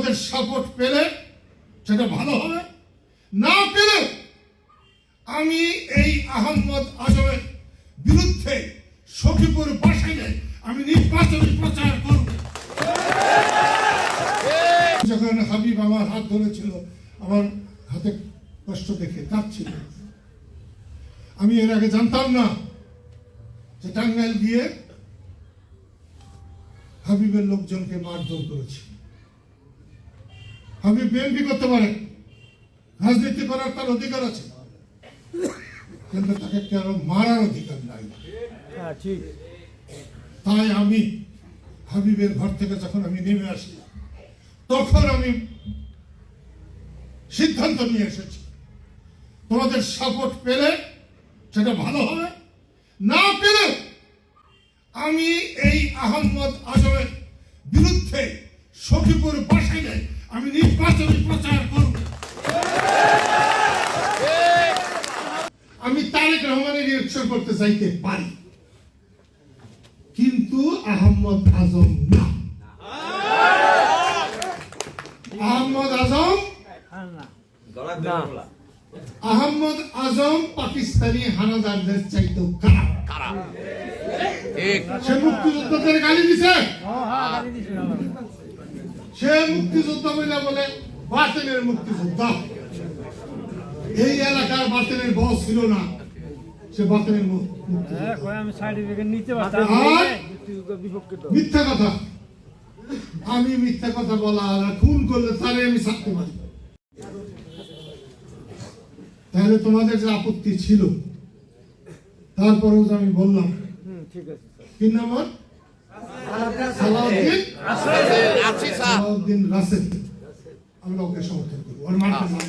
তোমাদের সাপোর্ট পেলে সেটা ভালো হবে। না পেলে আমি এই আহম্মদ আজমের বিরুদ্ধে সখীপুর বাসাইলে আমি নির্বাচনী প্রচার করব। যখন হাবিব আমার হাত ধরেছিল, আমার হাতে কষ্ট দেখে কাঁদছিল। আমি এর আগে জানতাম না যে টাঙ্গাইল দিয়ে হাবিবের লোকজনকে মারধর করেছে। হাবিব বিএনপি করতে পারে। রাজনীতি করার তার অধিকার আছে। কিন্তু তাকে কারও মারার অধিকার নাই? হ্যাঁ ঠিক। তাই আমি হাবিবের ঘর থেকে যখন আমি নেমে আসি তখন আমি সিদ্ধান্ত নিয়ে এসেছি। তোমাদের সাপোর্ট পেলে সেটা ভালো হবে। না পেলে আমি এই আহম্মদ আজমের বিরুদ্ধে সখীপুর বাসাইলে আমি নির্বাচনী প্রচার করব। আমি তারেক রহমানের ইলেকশন করতে চাইতে পারি। কিন্তু আহম্মদ আজম না। আহম্মদ আজম হ্যাঁ আহম্মদ আজম পাকিস্তানি হানাদারদের খারাপ। ঠিক সে মুক্তিযোদ্ধাদের গালি দিছে। সে মুক্তিযোদ্ধা বলে বলে বাতিলের মুক্তিযোদ্ধা। এই এলাকার বাতিলের বস ছিল না। সে বাতিলের মু- হ্যাঁ তো। মিথ্যা কথা। আমি মিথ্যা কথা বলা খুন করলে তারে আমি ছাড়তে পারি তাহলে তোমাদের যে আপত্তি ছিল তারপরেও যে আমি বললাম। হুম ঠিক আছে স্যার। কি নাম ওর? সালাউদ্দিন আছি স্যার সালাউদ্দিন রাসেল আমরা ওকে সমর্থন করবো ওর মাঠে নামবো।